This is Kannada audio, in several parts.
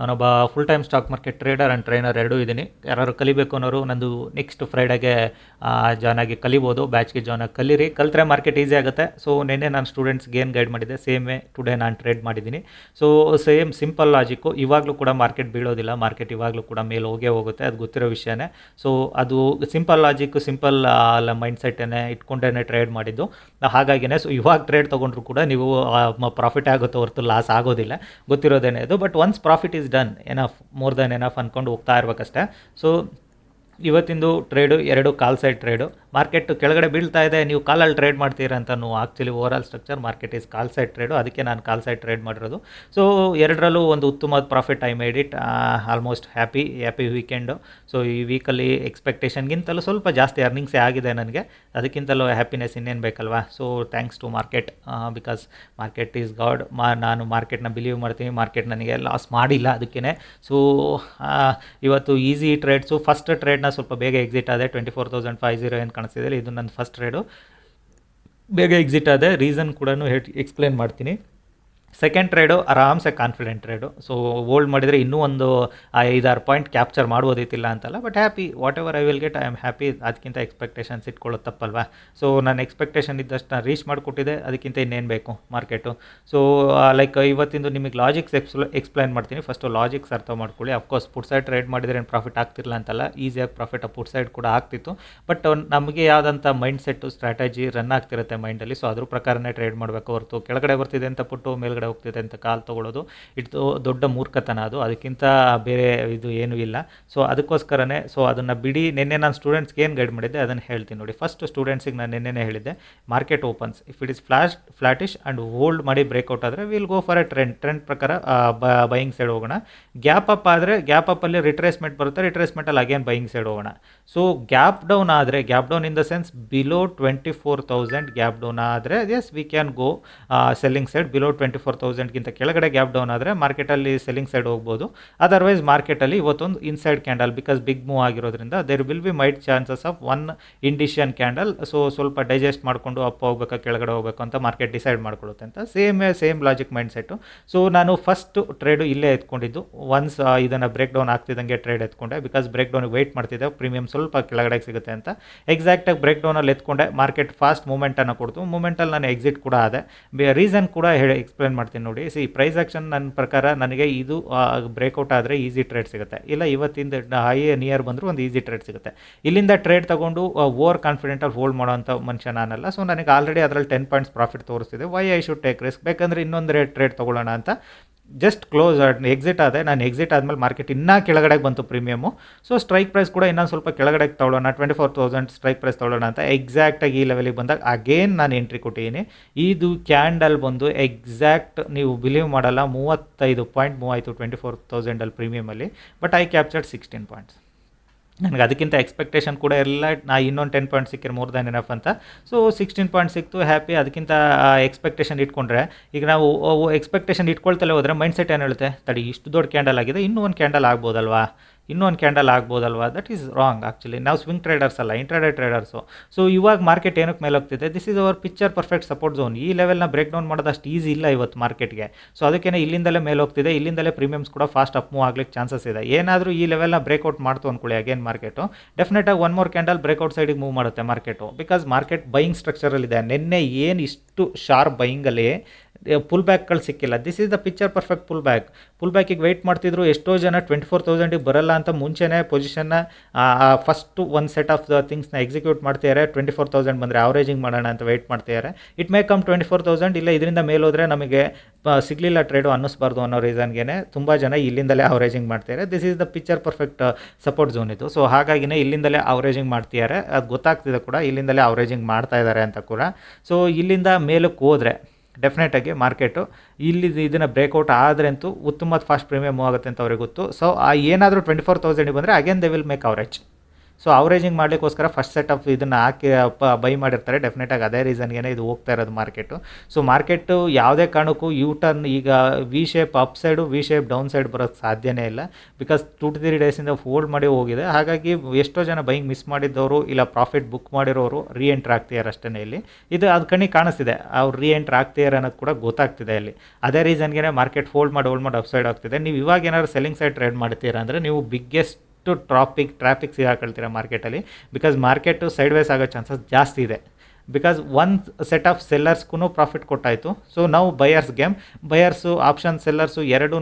ನಾನೊಬ್ಬ full time stock market trader and trainer ಎರಡೂ ಇದ್ದೀನಿ. ಯಾರು ಕಲಿಬೇಕು ಅನ್ನೋರು ನಂದು ನೆಕ್ಸ್ಟ್ ಫ್ರೈಡೆಗೆ ಜಾಯ್ನ್ ಆಗಿ ಕಲಿಬೋದು. ಬ್ಯಾಚ್ಗೆ ಜಾಯ್ನ್ ಆಗಿ ಕಲೀರಿ. ಕಲಿತ್ರೆ ಮಾರ್ಕೆಟ್ ಈಸಿ ಆಗುತ್ತೆ. ಸೊ ನಿನ್ನೆ ನಾನು ಸ್ಟೂಡೆಂಟ್ಸ್ಗೆ ಏನು ಗೈಡ್ ಮಾಡಿದ್ದೆ? ಸೇಮ್ ವೇ ಟುಡೇ ನಾನು ಟ್ರೇಡ್ ಮಾಡಿದ್ದೀನಿ. ಸೊ ಸೇಮ್ ಸಿಂಪಲ್ ಲಾಜಿಕ್ಕು ಇವಾಗಲೂ ಕೂಡ ಮಾರ್ಕೆಟ್ ಬೀಳೋದಿಲ್ಲ. ಮಾರ್ಕೆಟ್ ಇವಾಗಲೂ ಕೂಡ ಮೇಲೆ ಹೋಗೇ ಹೋಗುತ್ತೆ. ಅದು ಗೊತ್ತಿರೋ ವಿಷಯನೇ. ಸೊ ಅದು ಸಿಂಪಲ್ ಲಾಜಿಕ್ಕು ಸಿಂಪಲ್ ಮೈಂಡ್ ಸೆಟ್ಟನ್ನೇ ಇಟ್ಕೊಂಡೇ ಟ್ರೇಡ್ ಮಾಡಿದ್ದು. ಹಾಗಾಗಿನೇ ಸೊ ಇವಾಗ ಟ್ರೇಡ್ ತೊಗೊಂಡ್ರು ಕೂಡ ನೀವು ಪ್ರಾಫಿಟ್ ಆಗುತ್ತೆ ಹೊರತು ಲಾಸ್ ಆಗೋದಿಲ್ಲ. ಗೊತ್ತಿರೋದೇನೇ ಅದು. But once profit is done enough more than enough ಅಂದ್ಕೊಂಡು ಹೋಗ್ತಾ ಇರ್ಬೇಕಷ್ಟೇ. ಸೊ ಇವತ್ತಿಂದು ಟ್ರೇಡು ಎರಡು ಕಾಲ್ ಸೈಡ್ ಟ್ರೇಡು ಮಾರ್ಕೆಟ್ ಕೆಳಗಡೆ ಬೀಳ್ತಾ ಇದೆ, ನೀವು ಕಾಲಲ್ಲಿ ಟ್ರೇಡ್ ಮಾಡ್ತೀರಾ ಅಂತ ನೀವು actually over structure market is call side trade ಅದಕ್ಕೆ ನಾನು ಕಾಲ್ ಸೈಡ್ ಟ್ರೇಡ್ ಮಾಡಿರೋದು. ಸೊ ಎರಡರಲ್ಲೂ ಒಂದು ಉತ್ತಮವಾದ profit I made it almost happy happy weekend so ಈ ವೀಕಲ್ಲಿ ಎಕ್ಸ್ಪೆಕ್ಟೇಷನ್ಗಿಂತಲೂ ಸ್ವಲ್ಪ ಜಾಸ್ತಿ ಅರ್ನಿಂಗ್ಸೇ ಆಗಿದೆ ನನಗೆ. ಅದಕ್ಕಿಂತಲೂ ಹ್ಯಾಪಿನೆಸ್ ಇನ್ನೇನು ಬೇಕಲ್ವಾ? So thanks to market because market is god ಮಾ, ನಾನು ಮಾರ್ಕೆಟ್ನ ಬಿಲೀವ್ ಮಾಡ್ತೀನಿ ಮಾರ್ಕೆಟ್ ನನಗೆ ಲಾಸ್ ಮಾಡಿಲ್ಲ ಅದಕ್ಕೇ ಸೊ ಇವತ್ತು ಈಸಿ ಟ್ರೇಡ್ಸು ಫಸ್ಟ್ ಟ್ರೇಡ್ನ ಸ್ವಲ್ಪ ಬೇಗ ಎಕ್ಸಿಟ್ ಆದರೆ twenty four thousand five zero ಏನು ಕಾಣಿಸ್ತಿದೆ. ಇದು ನನ್ನ ಫಸ್ಟ್ ಟ್ರೇಡು ಬೇಗ ಎಕ್ಸಿಟ್ ಆದೆ ರೀಸನ್ ಕೂಡ ಎಕ್ಸ್ಪ್ಲೇನ್ ಮಾಡ್ತೀನಿ. ಸೆಕೆಂಡ್ ಟ್ರೇಡು ಆರಾಮ್ಸೆ ಕಾನ್ಫಿಡೆಂಟ್ ಟ್ರೇಡು ಸೊ ಓಲ್ಡ್ ಮಾಡಿದರೆ ಇನ್ನೂ ಒಂದು ಐದಾರು ಪಾಯಿಂಟ್ ಕ್ಯಾಪ್ಚರ್ ಮಾಡ್ಬೋದಿತ್ತಿಲ್ಲ ಅಂತಲ್ಲ but happy whatever I will get I am happy ಅದಕ್ಕಿಂತ ಎಕ್ಸ್ಪೆಕ್ಟೇಷನ್ಸ್ ಇಟ್ಕೊಳ್ಳೋದು ತಪ್ಪಲ್ವಾ? ಸೊ ನಾನು ಎಕ್ಸ್ಪೆಕ್ಟೇಷನ್ ಇದ್ದಷ್ಟು ನಾನು ರೀಚ್ ಮಾಡಿಕೊಟ್ಟಿದ್ದೆ. ಅದಕ್ಕಿಂತ ಇನ್ನೇನು ಬೇಕು ಮಾರ್ಕೆಟು ಸೊ ಲೈಕ್ ಇವತ್ತಿಂದು ನಿಮಗೆ ಲಾಜಿಕ್ಸ್ ಎಕ್ಸ್ಪ್ಲ ಎಕ್ಸ್ಪ್ಲೈನ್ ಮಾಡ್ತೀನಿ. ಫಸ್ಟು ಲಾಜಿಕ್ಸ್ ಅರ್ಥ ಮಾಡ್ಕೊಳ್ಳಿ. ಅಫ್ಕೋರ್ಸ್ ಪುಟ್ ಸೈಡ್ ಟ್ರೇಡ್ ಮಾಡಿದರೆ ಏನು ಪ್ರಾಫಿಟ್ ಆಗ್ತಿರಲ್ಲ ಅಂತಲ್ಲ ಈಸಿಯಾಗಿ ಪ್ರಾಫಿಟ್ ಆ ಪುಟ್ ಸೈಡ್ ಕೂಡ ಆಗ್ತಿತ್ತು. ಬಟ್ ನಮಗೆ ಯಾವುದಂಥ ಮೈಂಡ್ ಸೆಟ್ಟು ಸ್ಟ್ರಾಟಜಿ ರನ್ ಆಗ್ತಿರುತ್ತೆ ಮೈಂಡಲ್ಲಿ ಸೊ ಅದ್ರ ಪ್ರಕಾರನೇ ಟ್ರೇಡ್ ಮಾಡಬೇಕು ಹೊರತು. ಕೆಳಗಡೆ ಬರ್ತಿದೆ ಅಂತ ಪುಟ್ಟು ಮೇಲ್ಗಡೆ ಹೋಗ್ತಿದೆ ಅಂತ ಕಾಲ್ ತೊಗೊಳ್ಳೋದು ಇದು ದೊಡ್ಡ ಮೂರ್ಖತನ ಅದು. ಅದಕ್ಕಿಂತ ಬೇರೆ ಇದು ಏನೂ ಇಲ್ಲ. ಸೊ ಅದಕ್ಕೋಸ್ಕರನೇ ಸೊ ಅದನ್ನು ಬಿಡಿ. ನಿನ್ನೆ ನಾನು ಸ್ಟೂಡೆಂಟ್ಸ್ಗೆ ಏನು ಗೈಡ್ ಮಾಡಿದ್ದೆ? ಅದನ್ನು ಹೇಳ್ತೀನಿ ನೋಡಿ. ಫಸ್ಟ್ ಸ್ಟೂಡೆಂಟ್ಸಿಗೆ ನಾನು ನಿನ್ನೆನೇ ಹೇಳಿದ್ದೆ market opens if it is flash flatish and hold ಮಾಡಿ ಬ್ರೇಕ್ಔಟ್ ಆದರೆ will go for a trend trend ಪ್ರಕಾರ ಬೈಯಿಂಗ್ ಸೈಡ್ ಹೋಗೋಣ. ಗ್ಯಾಪ್ ಅಪ್ ಆದರೆ ಗ್ಯಾಪ್ ಅಪ್ಪಲ್ಲಿ ರಿಟ್ರೇಸ್ಮೆಂಟ್ ಬರುತ್ತೆ. ರಿಟ್ರೇಸ್ಮೆಂಟಲ್ಲಿ ಅಗೇನ್ ಬೈಯಿಂಗ್ ಸೈಡ್ ಹೋಗೋಣ. ಸೊ ಗ್ಯಾಪ್ ಡೌನ್ ಆದರೆ gap down in the sense below twenty four thousand gap down ಆದರೆ as we can go selling side below twenty four ತೌಸಂಡ್ಗಿಂತ ಕೆಳಗಡೆ ಗ್ಯಾಪ್ ಡೌನ್ ಆದರೆ ಮಾರ್ಕೆಟಲ್ಲಿ ಸೆಲ್ಲಿಂಗ್ ಸೈಡ್ ಹೋಗ್ಬೋದು. ಅದರ್ವೈಸ್ ಮಾರ್ಕೆಟಲ್ಲಿ ಇವತ್ತೊಂದು inside candle because big move ಆಗಿರೋದ್ರಿಂದ there will be might chances of one indecision candle so ಸ್ವಲ್ಪ ಡೈಜೆಸ್ಟ್ ಮಾಡಿಕೊಂಡು ಅಪ್ ಹೋಗ್ಬೇಕಾ, ಕೆಳಗಡೆ ಹೋಗಬೇಕು ಅಂತ ಮಾರ್ಕೆಟ್ ಡಿಸೈಡ್ ಮಾಡ್ಕೊಳ್ಳುತ್ತೆ ಅಂತ. Same same logic mind set so ನಾನು ಫಸ್ಟ್ ಟ್ರೇಡು ಇಲ್ಲೇ ಎತ್ಕೊಂಡಿದ್ದು. ಒನ್ಸ್ ಇದನ್ನು ಬ್ರೇಕ್ ಡೌನ್ ಆಗ್ತಿದ್ದಂಗೆ ಟ್ರೇಡ್ ಎತ್ಕೊಂಡೆ. ಬಿಕಾಸ್ ಬ್ರೇಕ್ ಡೌನಿಗೆ ವೆಯ್ಟ್ ಮಾಡ್ತಿದ್ದೆ ಪ್ರೀಮಿಯಮ್ ಸ್ವಲ್ಪ ಕೆಳಗಡೆ ಸಿಗುತ್ತೆ ಅಂತ. ಎಕ್ಸಾಕ್ಟಾಗಿ ಬ್ರೇಕ್ ಡೌನಲ್ಲಿ ಎತ್ಕೊಂಡೆ ಮಾರ್ಕೆಟ್ ಫಾಸ್ಟ್ ಮೂಮೆಂಟನ್ನು ಕೊಡ್ತು. ಮೂಮೆಂಟಲ್ಲಿ ನಾನು ಎಕ್ಸಿಟ್ ಕೂಡ ಆದೆ. ರೀಸನ್ ಕೂಡ ಹೇಳಿ ಎಕ್ಸ್ಪ್ಲೇನ್ ಮಾಡ್ತೀನಿ ನೋಡಿ. ಸಿ ಪ್ರೈಸ್ ಆ್ಯಕ್ಷನ್ ನನ್ನ ಪ್ರಕಾರ ನನಗೆ ಇದು ಬ್ರೇಕ್ಔಟ್ ಆದರೆ ಈಸಿ ಟ್ರೇಡ್ ಸಿಗುತ್ತೆ. ಇಲ್ಲ, ಇವತ್ತಿಂದ ಹೈ ನಿಯರ್ ಬಂದರೂ ಒಂದು ಈಸಿ ಟ್ರೇಡ್ ಸಿಗುತ್ತೆ. ಇಲ್ಲಿಂದ ಟ್ರೇಡ್ ತಗೊಂಡು ಓವರ್ ಕಾನ್ಫಿಡೆಂಟಲ್ಲಿ ಹೋಲ್ಡ್ ಮಾಡೋಂಥ ಮನುಷ್ಯ ನಾನಲ್ಲ. ಸೊ ನನಗೆ ಆಲ್ರೆಡಿ ಅದರಲ್ಲಿ ten points profit ತೋರಿಸ್ತಿದೆ. Why I should take risk ಬೇಕಂದರೆ ಇನ್ನೊಂದು ರೇಟ್ ಟ್ರೇಡ್ ತೊಗೊಳ್ಳೋಣ ಅಂತ ಜಸ್ಟ್ ಕ್ಲೋಸ್ ಎಕ್ಸಿಟ್ ಆದರೆ ನಾನು ಎಕ್ಸಿಟ್ ಆದಮೇಲೆ ಮಾರ್ಕೆಟ್ ಇನ್ನೂ ಕೆಳಗಡೆಗೆ ಬಂತು ಪ್ರೀಮಿಯಮು ಸೊ ಸ್ಟ್ರೈಕ್ ಪ್ರೈಸ್ ಕೂಡ ಇನ್ನೊಂದು ಸ್ವಲ್ಪ ಕೆಳಗಡೆಗೆ ತೊಗೊಳ್ಳೋಣ twenty four thousand strike price ತೊಗೊಳ್ಳೋಣ ಅಂತ ಎಕ್ಸಾಕ್ಟಾಗಿ ಈ ಲೆವೆಲಿಗೆ ಬಂದಾಗ ಅಗೇನ್ ನಾನು ಎಂಟ್ರಿ ಕೊಟ್ಟಿದ್ದೀನಿ ಇದು ಕ್ಯಾಂಡಲ್ ಬಂದು ಎಕ್ಸಾಕ್ಟ್ ನೀವು ಬಿಲೀವ್ ಮಾಡಲ್ಲ, ಮೂವತ್ತೈದು ಪಾಯಿಂಟ್ ಮೂವಾಯಿತು ಟ್ವೆಂಟಿ ಫೋರ್ ತೌಸಂಡಲ್ಲಿ ಪ್ರೀಮಿಯಮಲ್ಲಿ but I captured sixteen points ನನಗೆ ಅದಕ್ಕಿಂತ ಎಕ್ಸ್ಪೆಕ್ಟೇಷನ್ ಕೂಡ ಇರಲಿಲ್ಲ. ನಾ ಇನ್ನೊಂದು ಟೆನ್ ಪಾಯಿಂಟ್ ಸಿಕ್ಕಿರೋ ಮೋರ್ ದ್ಯಾನ್ ಎನಫ್ ಅಂತ. ಸೊ ಸಿಕ್ಸ್ಟೀನ್ ಪಾಯಿಂಟ್ ಸಿಕ್ತು ಹ್ಯಾಪಿ ಅದಕ್ಕಿಂತ ಎಕ್ಸ್ಪೆಕ್ಟೇಷನ್ ಇಟ್ಕೊಂಡ್ರೆ, ಈಗ ನಾವು ಎಕ್ಸ್ಪೆಕ್ಟೇಷನ್ ಇಟ್ಕೊಳ್ತಲೇ ಹೋದರೆ ಮೈಂಡ್ ಸೆಟ್ ಏನು ಹೇಳುತ್ತೆ? ತಡಿ, ಇಷ್ಟು ದೊಡ್ಡ ಕ್ಯಾಂಡಲ್ ಆಗಿದೆ, ಇನ್ನೂ ಒಂದು ಕ್ಯಾಂಡಲ್ ಆಗ್ಬೋದಲ್ವಾ? ಇನ್ನೂ ಒಂದು ಕ್ಯಾಂಡಲ್ ಆಗ್ಬೋದಲ್ವಾ? ದಟ್ ಈಸ್ ರಾಂಗ್ ಆ್ಯಕ್ಚುಲಿ ನಾವು ಸ್ವಿಂಗ್ ಟ್ರೇಡರ್ಸ್ ಅಲ್ಲ ಇಂಟ್ರಾಡೇ ಟ್ರೇಡರ್ಸು ಸೊ ಇವಾಗ ಮಾರ್ಕೆಟ್ ಏನಕ್ಕೆ ಮೇಲೆ ಹೋಗ್ತಿದೆ this is our picture perfect support zone ಈ ಲೆವೆಲ್ನ ಬ್ರೇಕ್ ಡೌನ್ ಮಾಡೋದಷ್ಟು ಈಸಿ ಇಲ್ಲ ಇವತ್ತು ಮಾರ್ಕೆಟ್ಗೆ ಸೊ ಅದಕ್ಕೇ ಇಲ್ಲಿಂದಲೇ ಮೇಲೆ ಹೋಗ್ತಿದೆ ಇಲ್ಲಿಂದಲೇ ಪ್ರೀಮಿಯಮ್ಸ್ ಕೂಡ ಫಾಸ್ಟ್ ಅಪ್ ಮೂವ್ ಆಗ್ಲಿಕ್ಕೆ ಚಾನ್ಸಸ್ ಇದೆ. ಏನಾದರೂ ಈ ಲೆವೆಲ್ನ ಬ್ರೇಕ್ಔಟ್ ಮಾಡ್ತು ಅಂದ್ಕೊಳ್ಳಿ ಅಗೇನ್ ಮಾರ್ಕೆಟು ಡೆಫಿನೆಟಾಗಿ ಒನ್ ಮೋರ್ ಕ್ಯಾಂಡಲ್ ಬ್ರೇಕ್ಔಟ್ ಸೈಡಿಗೆ ಮೂವ್ ಮಾಡುತ್ತೆ ಮಾರ್ಕೆಟು ಬಿಕಾಸ್ ಮಾರ್ಕೆಟ್ ಬೈಯಿಂಗ್ ಸ್ಟ್ರಕ್ಚರಲ್ಲಿದೆ ನಿನ್ನೆ ಏನು ಇಷ್ಟು ಶಾರ್ಪ್ ಬೈಯಿಂಗಲ್ಲಿ ಪುಲ್ ಬ್ಯಾಕ್ಗಳು ಸಿಕ್ಕಿಲ್ಲ. This is the picture perfect pull back pull ಬ್ಯಾಕಿಗೆ wait ಮಾಡ್ತಿದ್ರು ಎಷ್ಟೋ ಜನ ಟ್ವೆಂಟಿ ಫೋರ್ ತೌಸಂಡಿಗೆ ಬರಲ್ಲ ಅಂತ ಮುಂಚೆನೇ ಪೊಸಿಷನ್ನ ಫಸ್ಟ್ ಒಂದು ಸೆಟ್ ಆಫ್ ದ ಥಿಂಗ್ಸ್ನ ಎಕ್ಸಿಕ್ಯೂಟ್ ಮಾಡ್ತಿದ್ದಾರೆ. ಟ್ವೆಂಟಿ ಫೋರ್ ತೌಸಂಡ್ ಬಂದರೆ ಆವರೇಜಿಂಗ್ ಮಾಡೋಣ ಅಂತ ವೆಯ್ಟ್ ಮಾಡ್ತಿದ್ದಾರೆ. It may come twenty four thousand ಇಲ್ಲ ಇದರಿಂದ ಮೇಲೋದ್ರೆ ನಮಗೆ ಸಿಗಲಿಲ್ಲ ಟ್ರೇಡು ಅನ್ನಿಸ್ಬಾರ್ದು ಅನ್ನೋ ರೀಸನ್ಗೆ ತುಂಬ ಜನ ಇಲ್ಲಿಂದಲೇ ಅವರೇಜಿಂಗ್ ಮಾಡ್ತಿದ್ದಾರೆ. This is the picture perfect support zone ಇದು. ಸೊ ಹಾಗಾಗಿನೇ ಇಲ್ಲಿಂದಲೇ ಅವರೇಜಿಂಗ್ ಮಾಡ್ತಿದ್ದಾರೆ. ಅದು ಗೊತ್ತಾಗ್ತಿದೆ ಕೂಡ ಇಲ್ಲಿಂದಲೇ ಅವರೇಜಿಂಗ್ ಮಾಡ್ತಾ ಇದ್ದಾರೆ ಅಂತ ಕೂಡ. ಸೊ ಇಲ್ಲಿಂದ ಮೇಲಕ್ಕೆ ಹೋದರೆ ಡೆಫಿನೆಟಾಗಿ ಮಾರ್ಕೆಟು ಇಲ್ಲಿ ಇದನ್ನು ಆದರೆ ಅಂತೂ ಉತ್ತಮ ಫಾಸ್ಟ್ ಪ್ರೀಮಿಯಮ್ ಆಗುತ್ತೆ ಅಂತ ಅವ್ರಿಗೆ ಗೊತ್ತು. ಸೊ ಆ ಏನಾದರೂ ಟ್ವೆಂಟಿ ಫೋರ್ ತೌಸಂಡಿಗೆ ಬಂದರೆ again they will make average so averaging ಮಾಡಲಿಕ್ಕೋಸ್ಕರ first set of ಇದನ್ನು ಹಾಕಿ ಬೈ ಮಾಡಿರ್ತಾರೆ. ಡೆಫಿನೆಟಾಗಿ ಅದೇ ರೀಸನ್ಗೆ ಇದು ಹೋಗ್ತಾ ಇರೋದು ಮಾರ್ಕೆಟು ಸೊ ಮಾರ್ಕೆಟು ಯಾವುದೇ ಕಾರಣಕ್ಕೂ ಯು ಟರ್ನ್ ಈಗ V shape up side V shape down side ಬರೋಕ್ಕೆ ಸಾಧ್ಯನೇ ಇಲ್ಲ. ಬಿಕಾಸ್ ಟು ತ್ರೀ ಡೇಸಿಂದ ಫೋಲ್ಡ್ ಮಾಡಿ ಹೋಗಿದೆ. ಹಾಗಾಗಿ ಎಷ್ಟೋ ಜನ ಬೈಂಗ್ ಮಿಸ್ ಮಾಡಿದ್ದವರು ಇಲ್ಲ ಪ್ರಾಫಿಟ್ ಬುಕ್ ಮಾಡಿರೋರು ರೀ ಎಂಟ್ರ್ ಆಗ್ತಿದ್ದಾರೆ ಅಷ್ಟೇ ಇಲ್ಲಿ. ಇದು ಅದು ಕಣ್ಣಿಗೆ ಕಾಣಿಸ್ತಿದೆ. ಅವ್ರು ರೀ ಎಂಟ್ರ್ ಆಗ್ತಿದ್ದಾರೆ ಅನ್ನೋದು ಕೂಡ ಗೊತ್ತಾಗ್ತಿದೆ ಇಲ್ಲಿ. ಅದೇ ರೀಸನ್ಗೆ ಮಾರ್ಕೆಟ್ ಫೋಲ್ಡ್ ಮಾಡಿ ಹೋಲ್ಡ್ ಮಾಡಿ ಅಪ್ ಸೈಡ್ ಆಗ್ತಿದೆ. ನೀವು ಇವಾಗ ಏನಾದ್ರು ಸೆಲ್ಲಿಂಗ್ ಸೈಡ್ ಟ್ರೇಡ್ ಮಾಡ್ತೀರಾ ಅಂದರೆ ನೀವು ಬಿಗ್ಗೆಸ್ಟ್ ಟ್ರಾಫಿಕ್ ಟ್ರಾಫಿಕ್ ಸಿಗಾಕೊಳ್ತೀರಾ ಮಾರ್ಕೆಟಲ್ಲಿ ಬಿಕಾಸ್ ಮಾರ್ಕೆಟು ಸೈಡ್ ವೈಸ್ ಆಗೋ ಚಾನ್ಸಸ್ ಜಾಸ್ತಿ ಇದೆ. ಬಿಕಾಸ್ ಒನ್ ಸೆಟ್ ಆಫ್ ಸೆಲ್ಲರ್ಸ್ಗೂ ಪ್ರಾಫಿಟ್ ಕೊಟ್ಟಾಯಿತು. ಸೊ ನಾವು buyers game buyers option sellers ಎರಡೂ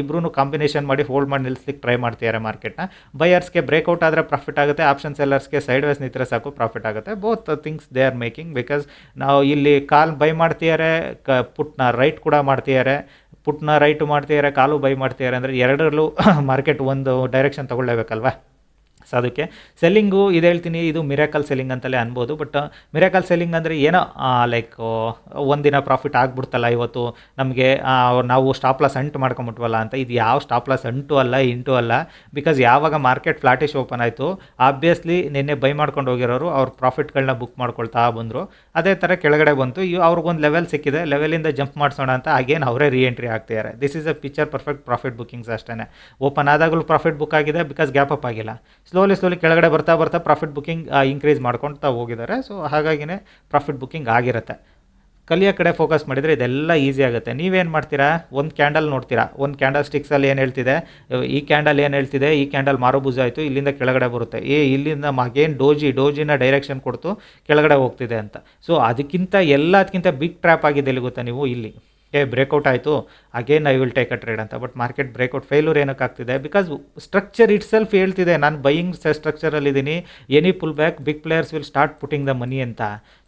ಇಬ್ಬರೂ ಕಾಂಬಿನೇಷನ್ ಮಾಡಿ ಹೋಲ್ಡ್ ಮಾಡಿ ನಿಲ್ಲಿಸ್ಲಿಕ್ಕೆ ಟ್ರೈ ಮಾಡ್ತಿದ್ದಾರೆ ಮಾರ್ಕೆಟ್ನ ಬಯರ್ಸ್ಗೆ ಬ್ರೇಕ್ಔಟ್ ಆದರೆ ಪ್ರಾಫಿಟ್ ಆಗುತ್ತೆ ಆಪ್ಷನ್ ಸೆಲ್ಲರ್ಸ್ಗೆ ಸೈಡ್ ವೈಸ್ ನಿಂತರೆ ಸಾಕು ಪ್ರಾಫಿಟ್ ಆಗುತ್ತೆ. Both things they are making because ನಾವು ಇಲ್ಲಿ ಕಾಲ್ ಬೈ ಮಾಡ್ತಿದ್ದಾರೆ ಕ ಪುಟ್ನ ರೈಟ್ ಕೂಡ ಮಾಡ್ತಿದ್ದಾರೆ ಪುಟ್ನ ರೈಟ್ ಮಾಡ್ತಿದ್ದಾರೆ ಕಾಲು ಬೈ ಮಾಡ್ತಿದ್ದಾರೆ ಅಂದರೆ ಎರಡರಲ್ಲೂ ಮಾರ್ಕೆಟ್ ಒಂದು ಡೈರೆಕ್ಷನ್ ತೊಗೊಳ್ಳೇಬೇಕಲ್ವಾ? ಅದಕ್ಕೆ ಸೆಲ್ಲಿಂಗು ಇದು ಹೇಳ್ತೀನಿ, ಇದು ಮಿರಾಕಲ್ ಸೆಲ್ಲಿಂಗ್ ಅಂತಲೇ ಅನ್ಬೋದು, ಬಟ್ ಮಿರಾಕಲ್ ಸೆಲ್ಲಿಂಗ್ ಅಂದರೆ ಏನೋ ಲೈಕ್ ಒಂದಿನ ಪ್ರಾಫಿಟ್ ಆಗ್ಬಿಡ್ತಲ್ಲ ಇವತ್ತು, ನಮಗೆ ನಾವು ಸ್ಟಾಪ್ ಲಾಸ್ ಅಂಟು ಮಾಡ್ಕೊಂಬಿಟ್ವಲ್ಲ ಅಂತ, ಇದು ಯಾವ ಸ್ಟಾಪ್ ಲಾಸ್ ಅಂಟು ಅಲ್ಲ ಇಂಟು ಅಲ್ಲ ಬಿಕಾಸ್ ಯಾವಾಗ ಮಾರ್ಕೆಟ್ ಫ್ಲಾಟಿಶ್ ಓಪನ್ ಆಯಿತು ಆಬ್ವಿಯಸ್ಲಿ ನಿನ್ನೆ ಬೈ ಮಾಡ್ಕೊಂಡು ಹೋಗಿರೋರು ಅವ್ರ ಪ್ರಾಫಿಟ್ಗಳನ್ನ ಬುಕ್ ಮಾಡ್ಕೊಳ್ತಾ ಬಂದರು. ಅದೇ ಥರ ಕೆಳಗಡೆ ಬಂತು, ಇವು ಅವ್ರಿಗೊಂದು ಲೆವೆಲ್ ಸಿಕ್ಕಿದೆ ಲೆವೆಲಿಂದ ಜಂಪ್ ಮಾಡಿಸೋಣ ಅಂತ ಅಗೇನ್ ಅವರೇ ರಿ ಎಂಟ್ರಿ ಆಗ್ತಿದ್ದಾರೆ this is a picture perfect profit bookings ಅಷ್ಟೇ ಓಪನ್ ಆದಾಗಲೂ ಪ್ರಾಫಿಟ್ ಬುಕ್ ಆಗಿದೆ ಬಿಕಾಸ್ ಗ್ಯಾಪ್ ಅಪ್ ಆಗಿಲ್ಲ. ಸ್ಲೋಲಿ ಸ್ಲೋಲಿ ಕೆಳಗಡೆ ಬರ್ತಾ ಬರ್ತಾ ಪ್ರಾಫಿಟ್ ಬುಕ್ಕಿಂಗ್ ಇನ್ಕ್ರೀಸ್ ಮಾಡ್ಕೊಳ್ತಾ ಹೋಗಿದ್ದಾರೆ. ಸೊ ಹಾಗಾಗಿನೇ ಪ್ರಾಫಿಟ್ ಬುಕ್ಕಿಂಗ್ ಆಗಿರುತ್ತೆ. ಕಲಿಯೋ ಕಡೆ ಫೋಕಸ್ ಮಾಡಿದರೆ ಇದೆಲ್ಲ ಈಸಿ ಆಗುತ್ತೆ. ನೀವೇನು ಮಾಡ್ತೀರಾ? ಒಂದು ಕ್ಯಾಂಡಲ್ ನೋಡ್ತೀರಾ? ಒಂದು ಕ್ಯಾಂಡಲ್ ಸ್ಟಿಕ್ಸಲ್ಲಿ ಏನು ಹೇಳ್ತಿದೆ? ಈ ಕ್ಯಾಂಡಲ್ ಏನು ಹೇಳ್ತಿದೆ? ಈ ಕ್ಯಾಂಡಲ್ ಮಾರೋ ಬುಜ ಆಯಿತು, ಇಲ್ಲಿಂದ ಕೆಳಗಡೆ ಬರುತ್ತೆ. ಏ, ಇಲ್ಲಿಂದ ಮಗೇನು ಡೋಜಿ ಡೋಜಿನ ಡೈರೆಕ್ಷನ್ ಕೊಡ್ತು, ಕೆಳಗಡೆ ಹೋಗ್ತಿದೆ ಅಂತ. ಸೊ ಅದಕ್ಕಿಂತ ಎಲ್ಲದಕ್ಕಿಂತ ಬಿಗ್ ಟ್ರ್ಯಾಪ್ ಆಗಿದೆ ಗೊತ್ತಾ ನೀವು ಇಲ್ಲಿ? ಏ ಬ್ರೇಕೌಟ್ ಆಯಿತು again I will take a trade ಅಂತ. ಬಟ್ ಮಾರ್ಕೆಟ್ ಬ್ರೇಕೌಟ್ ಫೇಲ್ಯೂರ್ ಏನಕ್ಕೆ ಆಗ್ತಿದೆ ಬಿಕಾಸ್ ಸ್ಟ್ರಕ್ಚರ್ ಇಟ್ ಸೆಲ್ಫ್ ಹೇಳ್ತಿದೆ. ನಾನು buying ಸ್ಟ್ರಕ್ಚರಲ್ಲಿದ್ದೀನಿ any pull back big players will start putting the money ಅಂತ.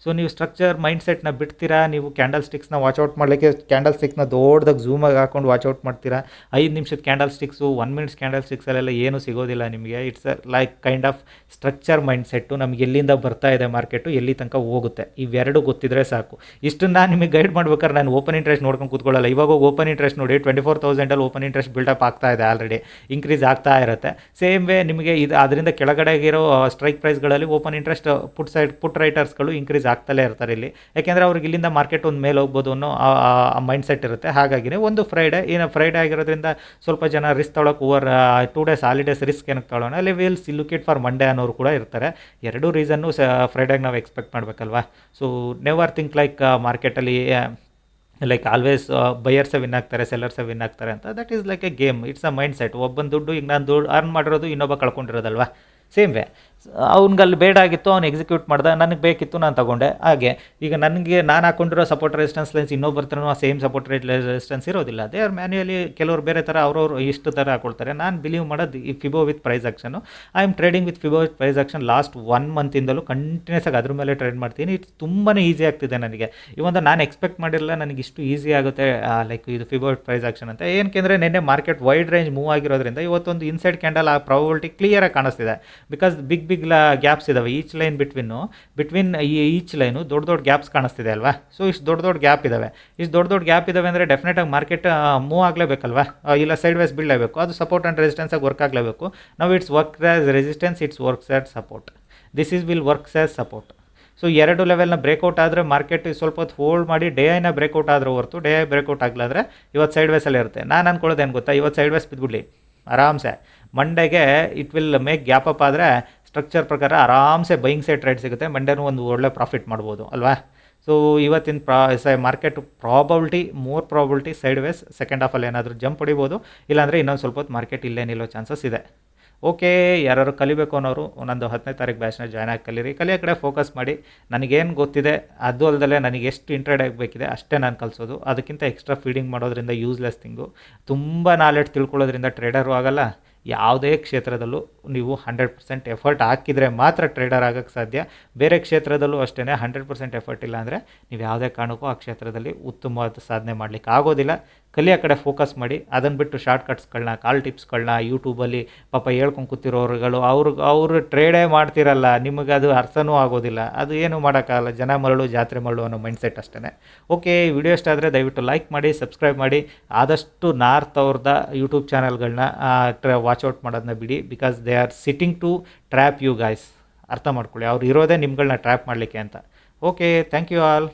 ಸೊ ನೀವು ಸ್ಟ್ರಕ್ಚರ್ ಮೈಂಡ್ ಸೆಟ್ನ ಬಿಡ್ತೀರಾ? ನೀವು ಕ್ಯಾಂಡಲ್ ಸ್ಟಿಕ್ಸ್ನ ವಾಚ್ಔಟ್ ಮಾಡಲಿಕ್ಕೆ ಕ್ಯಾಂಡಲ್ ಸ್ಟಿಕ್ನ ದೊಡ್ಡದಾಗ ಝೂಮಾಗಿ ಹಾಕೊಂಡು ವಾಚ್ಔಟ್ ಮಾಡ್ತೀರಾ? ಐದು ನಿಮಿಷದ candlesticks one minutes candle ಸ್ಟಿಕ್ಸಲ್ಲೆಲ್ಲ ಏನೂ ಸಿಗೋದಿಲ್ಲ ನಿಮಗೆ. It's like kind of structure mind set ನಮ್ಗೆ ಎಲ್ಲಿಂದ ಬರ್ತಾ ಇದೆ ಮಾರ್ಕೆಟು ಎಲ್ಲಿ ತನಕ ಹೋಗುತ್ತೆ? ಇವೆರಡು ಗೊತ್ತಿದ್ರೆ ಸಾಕು. ಇಷ್ಟನ್ನು ನಿಮಗೆ ಗೈಡ್ ಮಾಡ್ಬೇಕಾದ್ರೆ ನಾನು ಓಪನ್ ಇಂಟ್ರೆಸ್ಟ್ ನೋಡ್ಕೊಂಡು ಕೂತ್ಕೊಳ್ಳಲ್ಲ. ಇವಾಗ ಓಪನ್ ಇಂಟ್ರೆಸ್ಟ್ ನೋಡಿ ಟ್ವೆಂಟಿ ಫೋರ್ ತೌಸಂಡಲ್ಲಿ ಓಪನ್ ಇಂಟ್ರೆಸ್ಟ್ ಬಿಲ್ಡಪ್ ಆಗ್ತಾ ಇದೆ ಆಲ್ರೆಡಿ ಇನ್ಕ್ರೀಸ್ ಆಗ್ತಾ ಇರುತ್ತೆ. ಸೇಮ್ ವೇ ನಿಮಗೆ ಇದು ಅದರಿಂದ ಕೆಳಗಡೆಗಿರೋ strike ಪ್ರೈಸ್ಗಳಲ್ಲಿ open interest put side put ರೈಟರ್ಸ್ಗಳು increase ಆಗ್ತಲೇ ಇರ್ತಾರೆ ಇಲ್ಲಿ. ಯಾಕೆಂದರೆ ಅವ್ರಿಗೆ ಇಲ್ಲಿಂದ ಮಾರ್ಕೆಟ್ ಒಂದು ಮೇಲೆ ಹೋಗ್ಬೋದು ಅನ್ನೋ ಮೈಂಡ್ ಸೆಟ್ ಇರುತ್ತೆ. ಹಾಗಾಗಿನೇ ಒಂದು ಫ್ರೈಡೆ ಏನು ಫ್ರೈಡೆ ಆಗಿರೋದ್ರಿಂದ ಸ್ವಲ್ಪ ಜನ risk ತೊಳಕ್ಕೆ over two days holidays risk ಏನಕ್ಕೆ ತೊಳೋಣ ಅಲ್ಲಿ will see look at for Monday ಅನ್ನೋರು ಕೂಡ ಇರ್ತಾರೆ. ಎರಡೂ ರೀಸನ್ನು ಸ ಫ್ರೈಡೇಗೆ ನಾವು ಎಕ್ಸ್ಪೆಕ್ಟ್ ಮಾಡಬೇಕಲ್ವಾ? ಸೊ ನೆವರ್ ಥಿಂಕ್ ಲೈಕ್ ಮಾರ್ಕೆಟಲ್ಲಿ ಲೈಕ್ ಆಲ್ವೇಸ್ ಬಯರ್ಸೇ ವಿನ್ ಆಗ್ತಾರೆ ಸೆಲ್ಲರ್ಸೇ ವಿನ್ ಆಗ್ತಾರೆ ಅಂತ. That is like a game it's a mind set ಒಬ್ಬನ ದುಡ್ಡು ಈಗ ನಾನು ದುಡ್ಡು ಅರ್ನ್ ಮಾಡಿರೋದು ಇನ್ನೊಬ್ಬ ಕಳ್ಕೊಂಡಿರೋದಲ್ವಾ? ಸೇಮ್ ವೇ ಅವ್ನಿಗಲ್ಲಿ ಬೇಡ ಆಗಿತ್ತು, ಅವ್ನು ಎಕ್ಸಿಕ್ಯೂಟ್ ಮಾಡ್ದೆ, ನನಗೆ ಬೇಕಿತ್ತು, ನಾನು ತಗೊಂಡೆ. ಹಾಗೆ, ಈಗ ನನಗೆ ನಾನು ಹಾಕೊಂಡಿರೋ ಸಪೋರ್ಟ್ ರೆಸಿಸ್ಟೆನ್ಸ್ ಲೈನ್ಸ್ ಇನ್ನೊಬ್ಬರ ಹತ್ರನೂ ಆ ಸೇಮ್ ಸಪೋರ್ಟ್ ರೇಟ್ ರೆಸಿಸ್ಟೆನ್ಸ್ ಇರೋದಿಲ್ಲ. ದೇ ಆರ್ ಮ್ಯಾನ್ಯಲಿ ಕೆಲವರು ಬೇರೆ ಥರ ಅವ್ರವ್ರು ಇಷ್ಟು ಥರ ಹಾಕೊಳ್ತಾರೆ. ನಾನು ಬಿಲೀವ್ ಮಾಡೋದು ಈ fibo with price action I am trading with fibo with price action last one ಮಂತಿಂದಲೂ continuous ಆಗಿ ಅದ್ರ ಮೇಲೆ ಟ್ರೇಡ್ ಮಾಡ್ತೀನಿ. ಇಟ್ಸ್ ತುಂಬಾ ಈಸಿ ಆಗ್ತಿದೆ ನನಗೆ. ಇವೊಂದು ನಾನು ಎಕ್ಸ್ಪೆಕ್ಟ್ ಮಾಡಿರಲಿಲ್ಲ, ನನಗೆ ಇಷ್ಟು ಈಸಿ ಆಗುತ್ತೆ ಲೈಕ್ ಇದು ಫಿಬೋ ವಿತ್ ಪ್ರೈಸ್ ಆಕ್ಷನ್ ಅಂತ. ಏನಕ್ಕೆ ನಿನ್ನೆ ಮಾರ್ಕೆಟ್ ವೈಡ್ ರೇಂಜ್ ಮೂವ್ ಆಗಿರೋದ್ರಿಂದ ಇವತ್ತೊಂದು ಇನ್ಸೈಡ್ ಕ್ಯಾಂಡಲ್ ಆ ಪ್ರಾಬಬಿಲಿಟಿ ಕ್ಲಿಯರಾಗಿ ಕಾಣಿಸ್ತಿದೆ. ಬಿಕಾಸ್ ಬಿಗ್ ಬಿಗ್ ಗ್ಯಾಪ್ಸ್ ಇದಾವೆ. ಈಚ್ ಲೈನ್ ಬಿಟ್ವಿನ್ನು ಬಿಟ್ವೀನ್ ಈ ಈಚ್ ಲೈನು ದೊಡ್ಡ ದೊಡ್ಡ ಗ್ಯಾಪ್ಸ್ ಕಾಣಿಸ್ತಿದೆ ಅಲ್ವಾ? ಸೊ ಇಷ್ಟು ದೊಡ್ಡ ದೊಡ್ಡ ಗ್ಯಾಪ್ ಇದಾವೆ. ಇಷ್ಟು ದೊಡ್ಡ ದೊಡ್ಡ ಗ್ಯಾಪ್ ಇದಾವೆ ಅಂದರೆ ಡೆಫಿನೆಟಾಗಿ ಮಾರ್ಕೆಟ್ ಮೂವ್ ಆಗಲೇಬೇಕಲ್ವಾ? ಇಲ್ಲ ಸೈಡ್ ವೈಸ್ ಬೀಳಲೇಬೇಕು ಅದು ಸಪೋರ್ಟ್ ಆ್ಯಂಡ್ ರೆಸಿಸ್ಟೆನ್ಸಾಗಿ ವರ್ಕ್ ಆಗಲೇಬೇಕು. ನಾವು it's work as resistance it's works at support this is will works as support so ಎರಡು ಲೆವೆಲ್ನ ಬ್ರೇಕೌಟ್ ಆದರೆ ಮಾರ್ಕೆಟ್ ಸ್ವಲ್ಪ ಹೊತ್ತು ಹೋಲ್ಡ್ ಮಾಡಿ ಡೇ ಐನ ಬ್ರೇಕೌಟ್ ಆದರೆ ಹೊರತು ಡೇ ಐ ಬ್ರೇಕೌಟ್ ಆಗಲಾದ್ರೆ ಇವತ್ತು ಸೈಡ್ ವೇಸಲ್ಲಿ ಇರುತ್ತೆ. ನಾನು ಅನ್ಕೊಳ್ಳೋದು ಏನು ಗೊತ್ತಾ? ಇವತ್ತು ಸೈಡ್ ವೇಸ್ ಬಿದ್ದುಬಿಡಲಿ ಆರಾಮ್ಸೆ. ಮಂಡೆಗೆ it will make gap up ಆದರೆ ಸ್ಟ್ರಕ್ಚರ್ ಪ್ರಕಾರ ಆರಾಮ್ಸೆ ಬೈಯಿಂಗ್ ಸೈಡ್ ಟ್ರೇಡ್ ಸಿಗುತ್ತೆ, ಮಂಡೇನೂ ಒಂದು ಒಳ್ಳೆ ಪ್ರಾಫಿಟ್ ಮಾಡ್ಬೋದು, ಅಲ್ವಾ? ಸೊ ಇವತ್ತಿನ ಪ್ರಾ market probability more probability side ways second ಹಾಫಲ್ಲಿ ಏನಾದರೂ ಜಂಪ್ ಹೊಡಿಬೋದು, ಇಲ್ಲಾಂದರೆ ಇನ್ನೊಂದು ಸ್ವಲ್ಪ ಹೊತ್ತು ಮಾರ್ಕೆಟ್ ಇಲ್ಲೇ ನಿಲ್ಲೋ ಚಾನ್ಸಸ್ ಇದೆ. ಓಕೆ ಯಾರು ಕಲಿಬೇಕು ಅನ್ನೋರು, ಒಂದೊಂದು ಹತ್ತನೇ ತಾರೀಕು ಬ್ಯಾಚ್ನ ಜಾಯ್ನ್ ಆಗಿ ಕಲೀರಿ. ಕಲಿಯೋ ಕಡೆ ಫೋಕಸ್ ಮಾಡಿ. ನನಗೇನು ಗೊತ್ತಿದೆ, ಅದು ಅಲ್ಲದೆ ನನಗೆ ಎಷ್ಟು ಇಂಟ್ರೆಡ್ ಆಗಬೇಕಿದೆ, ಅಷ್ಟೇ ನಾನು ಕಲಿಸೋದು. ಅದಕ್ಕಿಂತ ಎಕ್ಸ್ಟ್ರಾ ಫೀಡಿಂಗ್ ಮಾಡೋದ್ರಿಂದ ಯೂಸ್ಲೆಸ್ ತಿಂಗು ತುಂಬ ನಾಲೆಡ್ಜ್ ತಿಳ್ಕೊಳ್ಳೋದ್ರಿಂದ ಟ್ರೇಡರು ಆಗಲ್ಲ. ಯಾವುದೇ ಕ್ಷೇತ್ರದಲ್ಲೂ ನೀವು ಹಂಡ್ರೆಡ್ ಪರ್ಸೆಂಟ್ ಎಫರ್ಟ್ ಹಾಕಿದರೆ ಮಾತ್ರ ಟ್ರೇಡರ್ ಆಗೋಕ್ಕೆ ಸಾಧ್ಯ. ಬೇರೆ ಕ್ಷೇತ್ರದಲ್ಲೂ ಅಷ್ಟೇ ಹಂಡ್ರೆಡ್ ಪರ್ಸೆಂಟ್ ಎಫರ್ಟ್ ಇಲ್ಲ ಅಂದರೆ ನೀವು ಯಾವುದೇ ಕಾರಣಕ್ಕೂ ಆ ಕ್ಷೇತ್ರದಲ್ಲಿ ಉತ್ತಮವಾದ ಸಾಧನೆ ಮಾಡಲಿಕ್ಕೆ ಆಗೋದಿಲ್ಲ. ಕಲಿಯೋ ಕಡೆ ಫೋಕಸ್ ಮಾಡಿ ಅದನ್ನು ಬಿಟ್ಟು ಶಾರ್ಟ್ಕಟ್ಸ್ಗಳನ್ನ ಕಾಲ್ ಟಿಪ್ಸ್ಗಳನ್ನ ಯೂಟ್ಯೂಬಲ್ಲಿ ಪಾಪ ಹೇಳ್ಕೊಂಡು ಕೂತಿರೋರುಗಳು, ಅವ್ರು, ಅವರು ಟ್ರೇಡೇ ಮಾಡ್ತಿರಲ್ಲ, ನಿಮಗೆ ಅದು ಅರ್ಥನೂ ಆಗೋದಿಲ್ಲ. ಅದು ಏನು ಮಾಡೋಕ್ಕಾಗಲ್ಲ, ಜನ ಮರಳು, ಜಾತ್ರೆ ಮರಳು ಅನ್ನೋ ಮೈಂಡ್ಸೆಟ್ ಅಷ್ಟೇ ಓಕೆ ವಿಡಿಯೋ ಇಷ್ಟ ಆದರೆ ದಯವಿಟ್ಟು ಲೈಕ್ ಮಾಡಿ ಸಬ್ಸ್ಕ್ರೈಬ್ ಮಾಡಿ, ಆದಷ್ಟು ನಾರ್ತ್ ಅವ್ರದ್ದು ಯೂಟ್ಯೂಬ್ ಚಾನಲ್ಗಳನ್ನ ವಾಚ್ ಔಟ್ ಮಾಡೋದನ್ನ ಬಿಡಿ because they are sitting to trap you guys ಅರ್ಥ ಮಾಡ್ಕೊಳ್ಳಿ, ಅವ್ರು ಇರೋದೇ ನಿಮ್ಗಳನ್ನ ಟ್ರ್ಯಾಪ್ ಮಾಡಲಿಕ್ಕೆ ಅಂತ. Okay thank you all